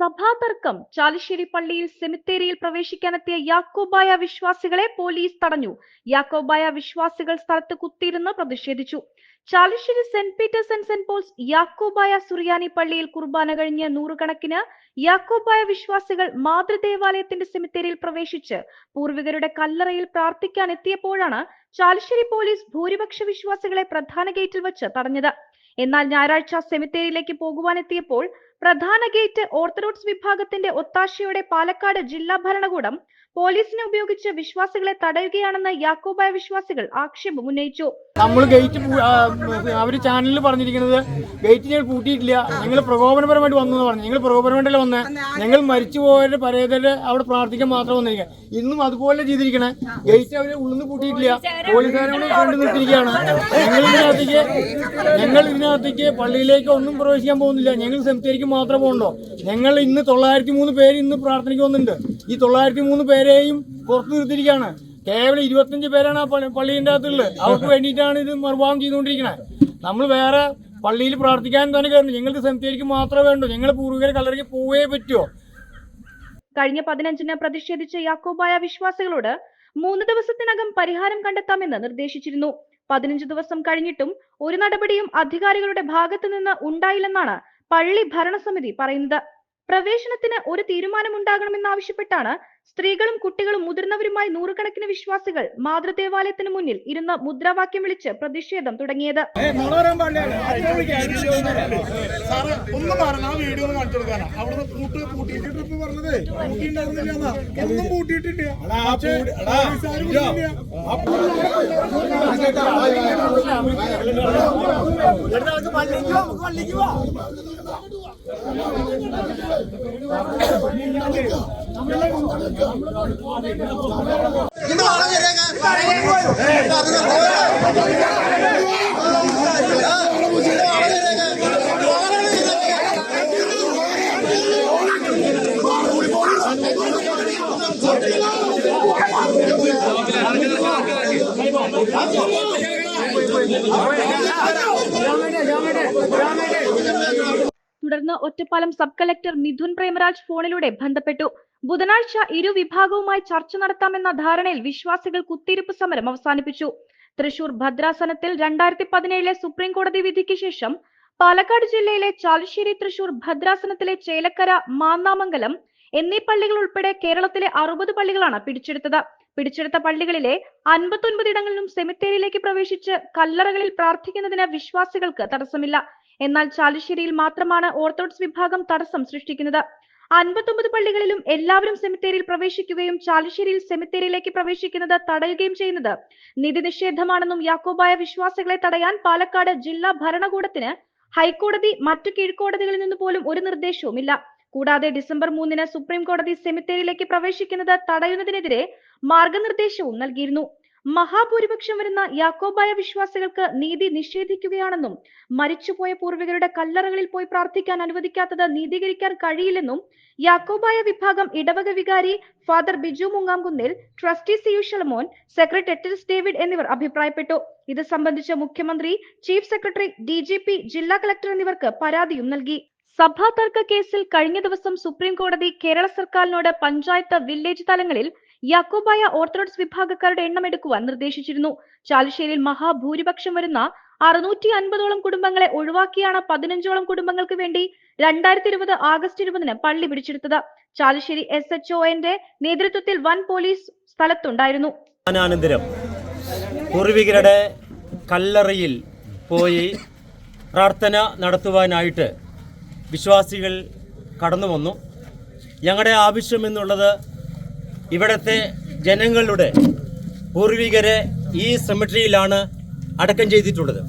സഭാതർക്കം ചാലിശ്ശേരി പള്ളിയിൽ സെമിത്തേരിയിൽ പ്രവേശിക്കാനെത്തിയ യാക്കോബായ വിശ്വാസികളെ പോലീസ് തടഞ്ഞു. യാക്കോബായ വിശ്വാസികൾ സ്ഥലത്ത് കുത്തിയിരുന്ന് പ്രതിഷേധിച്ചു. Chalissery Saint Peter's and Saint Paul's Yakobaya Suriyani പള്ളിയിൽ കുർബാന കഴിഞ്ഞ് നൂറുകണക്കിന് യാക്കോബായ വിശ്വാസികൾ മാതൃദേവാലയത്തിന്റെ സെമിത്തേരിയിൽ പ്രവേശിച്ച് പൂർവികരുടെ കല്ലറയിൽ പ്രാർത്ഥിക്കാൻ എത്തിയപ്പോഴാണ് ചാലിശ്ശേരി പോലീസ് ഭൂരിപക്ഷ വിശ്വാസികളെ പ്രധാന ഗേറ്റിൽ വെച്ച് തടഞ്ഞത്. എന്നാൽ ഞായറാഴ്ച സെമിത്തേരിയിലേക്ക് പോകുവാനെത്തിയപ്പോൾ പ്രധാന ഗേറ്റ് ഓർത്തഡോക്സ് വിഭാഗത്തിന്റെ ഒത്താശയോടെ പാലക്കാട് ജില്ലാ ഭരണകൂടം പോലീസിനെ ഉപയോഗിച്ച് വിശ്വാസികളെ തടയുകയാണെന്ന് യാക്കോബായ വിശ്വാസികൾ ആക്ഷേപം ഉന്നയിച്ചു. നമ്മൾ ഗേറ്റ് അവർ ചാനലിൽ പറഞ്ഞിരിക്കുന്നത് ഗേറ്റ് ഞങ്ങൾ പൂട്ടിയിട്ടില്ല ഞങ്ങൾ പ്രകോപനപരമായിട്ട് വന്നു എന്ന് പറഞ്ഞു. ഞങ്ങൾ പ്രകോപനമായിട്ടല്ല വന്ന്? ഞങ്ങൾ മരിച്ചുപോയവരുടെ പരേതരെ അവിടെ പ്രാർത്ഥിക്കാൻ മാത്രം വന്നിരിക്കുക ഇന്നും അതുപോലെ ചെയ്തിരിക്കണേ. ഗേറ്റ് അവർ ഉള്ളിന്ന് പൂട്ടിയിട്ടില്ല. പോലീസുകാരോട് കണ്ടു നിർത്തിയിരിക്കുകയാണ്. ഞങ്ങൾ ഇതിനകത്തേക്ക് ഞങ്ങൾ ഇതിനകത്തേക്ക് പള്ളിയിലേക്ക് ഒന്നും പ്രവേശിക്കാൻ പോകുന്നില്ല. ഞങ്ങൾ സെമിത്തേരിക്ക് മാത്രം ഉണ്ടോ ഞങ്ങൾ ഇന്ന് തൊള്ളായിരത്തി മൂന്ന് പേര് ഇന്ന് പ്രാർത്ഥനയ്ക്ക് വന്നിട്ടുണ്ട് ഈ തൊള്ളായിരത്തി മൂന്ന് പേരെയും പുറത്തു നിർത്തിയിരിക്കുകയാണ്. കേവലം ഇരുപത്തഞ്ച് പേരാണ് ആ പള്ളി- പള്ളീന്റെ അകത്തുള്ളത്. അവർക്ക് വേണ്ടിയിട്ടാണ് ഇത് മറുഭാഗം ചെയ്തുകൊണ്ടിരിക്കുന്നത് നമ്മൾ വേറെ പള്ളിയിൽ പ്രാർത്ഥിക്കാൻ തന്നെ കയറുന്നു ഞങ്ങൾക്ക് സെമിത്തേരിക്ക് മാത്രമേ വേണ്ടൂ ഞങ്ങൾ പൂർവികരെ കല്ലറയ്ക്ക് പോവേ പറ്റുമോ കഴിഞ്ഞ പതിനഞ്ചിന് പ്രതിഷേധിച്ച യാക്കോബായ വിശ്വാസികളോട് മൂന്ന് ദിവസത്തിനകം പരിഹാരം കണ്ടെത്താമെന്ന് നിർദ്ദേശിച്ചിരുന്നു. പതിനഞ്ച് ദിവസം കഴിഞ്ഞിട്ടും ഒരു നടപടിയും അധികാരികളുടെ ഭാഗത്തു നിന്ന് ഉണ്ടായില്ലെന്നാണ് പള്ളി ഭരണസമിതി പറയുന്നത് പ്രവേശനത്തിന് ഒരു തീരുമാനമുണ്ടാകണമെന്നാവശ്യപ്പെട്ടാണ് സ്ത്രീകളും കുട്ടികളും മുതിർന്നവരുമായി നൂറുകണക്കിന് വിശ്വാസികൾ മാതൃദേവാലയത്തിന് മുന്നിൽ ഇരുന്ന് മുദ്രാവാക്യം വിളിച്ച് പ്രതിഷേധം തുടങ്ങിയത് ഒന്ന് മാറണം തുടർന്ന് ഒറ്റപ്പാലം സബ് കളക്ടർ മിഥുൻ പ്രേമരാജ് ഫോണിലൂടെ ബന്ധപ്പെട്ടു. ബുധനാഴ്ച ഇരു വിഭാഗവുമായി ചർച്ച നടത്താമെന്ന ധാരണയിൽ വിശ്വാസികൾ കുത്തിയിരിപ്പ് സമരം അവസാനിപ്പിച്ചു. തൃശൂർ ഭദ്രാസനത്തിൽ രണ്ടായിരത്തി പതിനേഴിലെ സുപ്രീം കോടതി വിധിക്ക് ശേഷം പാലക്കാട് ജില്ലയിലെ ചാലുശ്ശേരി തൃശൂർ ഭദ്രാസനത്തിലെ ചേലക്കര മാന്നാമംഗലം എന്നീ പള്ളികൾ ഉൾപ്പെടെ കേരളത്തിലെ അറുപത് പള്ളികളാണ് പിടിച്ചെടുത്തത്. പിടിച്ചെടുത്ത പള്ളികളിലെ അൻപത്തൊൻപത് ഇടങ്ങളിലും സെമിത്തേരിയിലേക്ക് പ്രവേശിച്ച് കല്ലറകളിൽ പ്രാർത്ഥിക്കുന്നതിന് വിശ്വാസികൾക്ക് തടസ്സമില്ല. എന്നാൽ ചാലുശ്ശേരിയിൽ മാത്രമാണ് ഓർത്തഡോക്സ് വിഭാഗം തടസ്സം സൃഷ്ടിക്കുന്നത്. അൻപത്തൊമ്പത് പള്ളികളിലും എല്ലാവരും സെമിത്തേരിയിൽ പ്രവേശിക്കുകയും ചാലുശ്ശേരിയിൽ സെമിത്തേരിയിലേക്ക് പ്രവേശിക്കുന്നത് തടയുകയും ചെയ്യുന്നത്. നിധി നിഷേധമാണെന്നും യാക്കോബായ വിശ്വാസികളെ തടയാൻ പാലക്കാട് ജില്ലാ ഭരണകൂടത്തിന് ഹൈക്കോടതി മറ്റു കീഴ്ക്കോടതികളിൽ നിന്ന് പോലും ഒരു നിർദ്ദേശവുമില്ല കൂടാതെ ഡിസംബർ മൂന്നിന് സുപ്രീം കോടതി സെമിത്തേരിയിലേക്ക് പ്രവേശിക്കുന്നത് തടയുന്നതിനെതിരെ മാർഗനിർദ്ദേശവും നൽകിയിരുന്നു. മഹാഭൂരിപക്ഷം വരുന്ന യാക്കോബായ വിശ്വാസികൾക്ക് നീതി നിഷേധിക്കുകയാണെന്നും മരിച്ചുപോയ പൂർവികരുടെ കല്ലറകളിൽ പോയി പ്രാർത്ഥിക്കാൻ അനുവദിക്കാത്തത് നീതീകരിക്കാൻ കഴിയില്ലെന്നും യാക്കോബായ വിഭാഗം ഇടവക വികാരി ഫാദർ ബിജു മുങ്ങാംകുന്നിൽ ട്രസ്റ്റി സിയു ഷലമോൻ സെക്രട്ടറി ഡേവിഡ് എന്നിവർ അഭിപ്രായപ്പെട്ടു. ഇത് സംബന്ധിച്ച് മുഖ്യമന്ത്രി ചീഫ് സെക്രട്ടറി ഡി ജില്ലാ കളക്ടർ എന്നിവർക്ക് പരാതിയും നൽകി. സഭാ തർക്ക കേസിൽ കഴിഞ്ഞ ദിവസം സുപ്രീം കോടതി കേരള സർക്കാരിനോട് പഞ്ചായത്ത് വില്ലേജ് തലങ്ങളിൽ യാക്കോബായ ഓർത്തഡോക്സ് വിഭാഗക്കാരുടെ എണ്ണം എടുക്കുവാൻ നിർദ്ദേശിച്ചിരുന്നു. ചാലുശ്ശേരിയിൽ മഹാഭൂരിപക്ഷം വരുന്ന അറുന്നൂറ്റി അൻപതോളം കുടുംബങ്ങളെ ഒഴിവാക്കിയാണ് പതിനഞ്ചോളം കുടുംബങ്ങൾക്ക് വേണ്ടി രണ്ടായിരത്തി ഇരുപത് ആഗസ്റ്റ് ഇരുപതിന് പള്ളി പിടിച്ചെടുത്തത്. ചാലുശ്ശേരി എസ് എച്ച് ഒന്റെ നേതൃത്വത്തിൽ വൻ പോലീസ് സ്ഥലത്തുണ്ടായിരുന്നു. പൂർവികരുടെ കല്ലറയിൽ പോയി പ്രാർത്ഥന നടത്തുവാനായിട്ട് വിശ്വാസികൾ കടന്നു വന്നു. ഞങ്ങളുടെ ആവശ്യം എന്നുള്ളത് ഇവിടുത്തെ ജനങ്ങളുടെ പൂർവികരെ ഈ സെമിട്രിയിലാണ് അടക്കം ചെയ്തിട്ടുള്ളത്.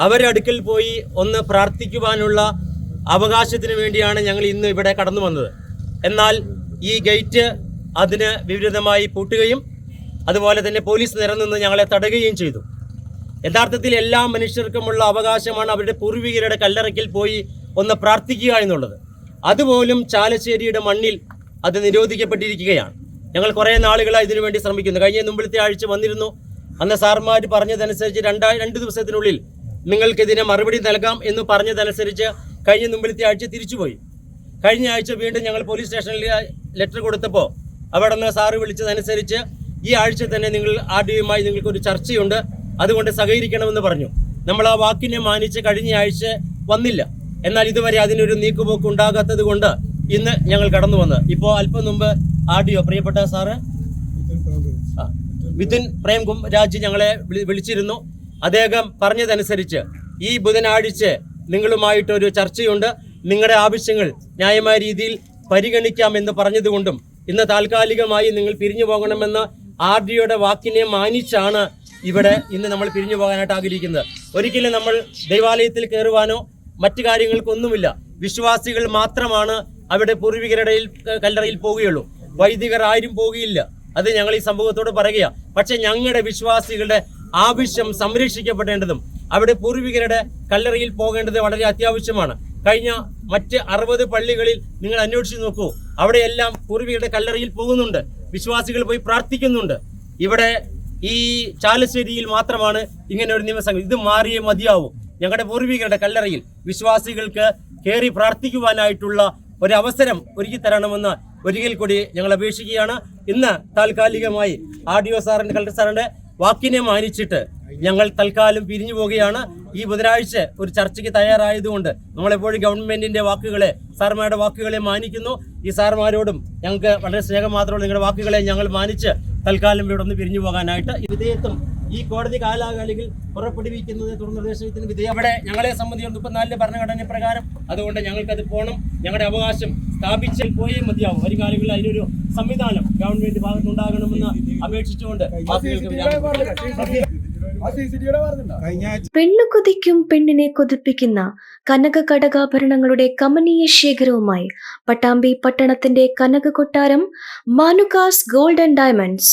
അവരടുക്കൽ പോയി ഒന്ന് പ്രാർത്ഥിക്കുവാനുള്ള അവകാശത്തിന് വേണ്ടിയാണ് ഞങ്ങൾ ഇന്ന് ഇവിടെ കടന്നു വന്നത്. എന്നാൽ ഈ ഗേറ്റ് അതിന് വിപരീതമായി പൂട്ടുകയും അതുപോലെ തന്നെ പോലീസ് നിരന്നിന്ന് ഞങ്ങളെ തടയുകയും ചെയ്തു. യഥാർത്ഥത്തിൽ എല്ലാ മനുഷ്യർക്കുമുള്ള അവകാശമാണ് അവരുടെ പൂർവികരുടെ കല്ലറയ്ക്കിൽ പോയി ഒന്ന് പ്രാർത്ഥിക്കുക എന്നുള്ളത്. അതുപോലും ചാലശ്ശേരിയുടെ മണ്ണിൽ അത് നിരോധിക്കപ്പെട്ടിരിക്കുകയാണ്. ഞങ്ങൾ കുറേ നാളുകളായി ഇതിനു വേണ്ടി ശ്രമിക്കുന്നു. കഴിഞ്ഞ മുമ്പിലത്തെ ആഴ്ച വന്നിരുന്നു. അന്ന് സാർമാർ പറഞ്ഞതനുസരിച്ച് രണ്ടാ രണ്ട് ദിവസത്തിനുള്ളിൽ നിങ്ങൾക്കിതിനെ മറുപടി നൽകാം എന്ന് പറഞ്ഞതനുസരിച്ച് കഴിഞ്ഞ മുമ്പിലത്തെ ആഴ്ച തിരിച്ചുപോയി. കഴിഞ്ഞ ആഴ്ച വീണ്ടും ഞങ്ങൾ പോലീസ് സ്റ്റേഷനിൽ ലെറ്റർ കൊടുത്തപ്പോൾ അവിടെ നിന്ന് സാറ് വിളിച്ചതനുസരിച്ച് ഈ ആഴ്ച തന്നെ നിങ്ങൾ ആർ ഡി യുമായി നിങ്ങൾക്ക് ഒരു ചർച്ചയുണ്ട്. അതുകൊണ്ട് സഹകരിക്കണമെന്ന് പറഞ്ഞു. നമ്മൾ ആ വാക്കിനെ മാനിച്ച് കഴിഞ്ഞ ആഴ്ച വന്നില്ല. എന്നാൽ ഇതുവരെ അതിനൊരു നീക്കുപോക്ക് ഉണ്ടാകാത്തത് കൊണ്ട് ഇന്ന് ഞങ്ങൾ കടന്നു വന്ന്. ഇപ്പോ അല്പം മുമ്പ് ഒ പ്രിയപ്പെട്ട സാറ്? വിതിൻ പ്രേം രാജ് ഞങ്ങളെ വിളിച്ചിരുന്നു. അദ്ദേഹം പറഞ്ഞതനുസരിച്ച് ഈ ബുധനാഴ്ച നിങ്ങളുമായിട്ടൊരു ചർച്ചയുണ്ട്. നിങ്ങളുടെ ആവശ്യങ്ങൾ ന്യായമായ രീതിയിൽ പരിഗണിക്കാം എന്ന് പറഞ്ഞതുകൊണ്ടും ഇന്ന് താൽക്കാലികമായി നിങ്ങൾ പിരിഞ്ഞു പോകണമെന്ന് ആർ ഡിയുടെ വാക്കിനെ മാനിച്ചാണ് ഇവിടെ ഇന്ന് നമ്മൾ പിരിഞ്ഞു പോകാനായിട്ട് ആഗ്രഹിക്കുന്നത്. ഒരിക്കലും നമ്മൾ ദൈവാലയത്തിൽ കയറുവാനോ മറ്റു കാര്യങ്ങൾക്കൊന്നുമില്ല. വിശ്വാസികൾ മാത്രമാണ് അവിടെ പൂർവികരുടെ കല്ലറയിൽ പോവുകയുള്ളൂ. വൈദികർ ആരും പോവുകയില്ല. അത് ഞങ്ങൾ ഈ സംഭവത്തോട് പറയുക പക്ഷെ ഞങ്ങളുടെ വിശ്വാസികളുടെ ആവശ്യം സംരക്ഷിക്കപ്പെടേണ്ടതും അവിടെ പൂർവികരുടെ കല്ലറയിൽ പോകേണ്ടത് വളരെ അത്യാവശ്യമാണ്. കഴിഞ്ഞ മറ്റ് അറുപത് പള്ളികളിൽ നിങ്ങൾ അന്വേഷിച്ച് നോക്കൂ. അവിടെയെല്ലാം പൂർവികരുടെ കല്ലറയിൽ പോകുന്നുണ്ട്. വിശ്വാസികൾ പോയി പ്രാർത്ഥിക്കുന്നുണ്ട്. ഇവിടെ ഈ ചാലശ്ശേരിയിൽ മാത്രമാണ് ഇങ്ങനെ ഒരു നിയമസംഘം. ഇത് മാറിയേ മതിയാവൂ. ഞങ്ങളുടെ പൂർവികരുടെ കല്ലറയിൽ വിശ്വാസികൾക്ക് കയറി പ്രാർത്ഥിക്കുവാനായിട്ടുള്ള ഒരു അവസരം ഒരുക്കി തരണമെന്ന് ഒരിക്കൽ കൂടി ഞങ്ങൾ അപേക്ഷിക്കുകയാണ്. ഇന്ന് താൽക്കാലികമായി ആർ ഡി ഒ സാറിന്റെ കളക്ടർ സാറിന്റെ വാക്കിനെ മാനിച്ചിട്ട് ഞങ്ങൾ തൽക്കാലം പിരിഞ്ഞു പോവുകയാണ്. ഈ ബുധനാഴ്ച ഒരു ചർച്ചയ്ക്ക് തയ്യാറായതുകൊണ്ട് നമ്മളെപ്പോഴും ഗവൺമെന്റിന്റെ വാക്കുകളെ സാർമാരുടെ വാക്കുകളെ മാനിക്കുന്നു. ഈ സാർമാരോടും ഞങ്ങൾക്ക് വളരെ സ്നേഹം മാത്രമുള്ള നിങ്ങളുടെ വാക്കുകളെ ഞങ്ങൾ മാനിച്ച് തൽക്കാലം ഇവിടെ നിന്ന് പിരിഞ്ഞു പോകാനായിട്ട് വിധേയത്വം ഈ കോടതി കാലാകാലികൾ പുറപ്പെടുവിക്കുന്നത് തുടർനിർദ്ദേശത്തിന് വിധേയം അവിടെ ഞങ്ങളെ സംബന്ധിച്ച് മുപ്പത്തിനാലിലെ ഭരണഘടന പ്രകാരം അതുകൊണ്ട് ഞങ്ങൾക്കത് പോകണം ഞങ്ങളുടെ അവകാശം സ്ഥാപിച്ചാൽ പോയേ മതിയാവും. വരും കാലങ്ങളിൽ അതിനൊരു സംവിധാനം ഗവൺമെന്റ് ഭാഗത്തുണ്ടാകണമെന്ന് അപേക്ഷിച്ചുകൊണ്ട് പെണ്ണു കൊതിക്കും പെണ്ണിനെ കൊതിപ്പിക്കുന്ന കനക കടകാഭരണങ്ങളുടെ കമനീയ ശേഖരവുമായി പട്ടാമ്പി പട്ടണത്തിന്റെ കനക കൊട്ടാരം Manukas gold and diamonds